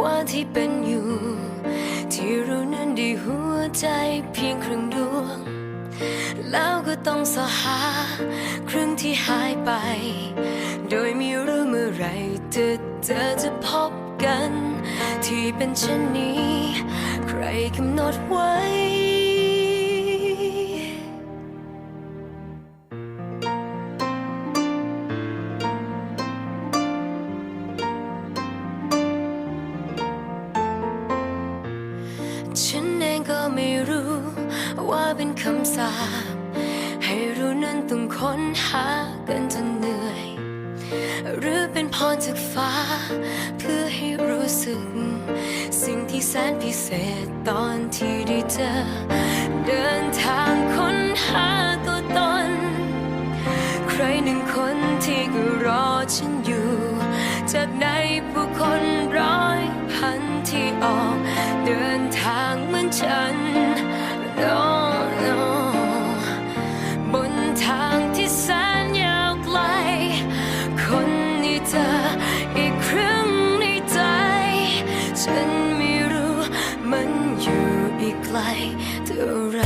ว่าที่เป็นอยู่ ที่รู้นั้นดีหัวใจเพียงครึ่งดวง แล้วก็ต้องสอหาครึ่งที่หายไป โดยไม่รู้เมื่อไรเธอเธอจะพบกัน ที่เป็นเช่นนี้ ใครกำหนดไว้ ไม่รู้ ว่าเป็นคำสาปให้รู้นั้นต้องค้นหากันจนเหนื่อย หรือเป็นพรจากฟ้า เพื่อให้รู้สึก สิ่งที่แสนพิเศษตอนที่ได้เจอ เดินทางค้นหาตัวตน ใครหนึ่งคนที่ก็รอฉันอยู่ จากในผู้คนร้อยพัน ที่ออกเดินทางเหมือนฉัน no no บนทางที่แสนยาวไกล คนนี้เธออีกครึ่งในใจ ฉันไม่รู้มันอยู่อีกไกลเท่าไร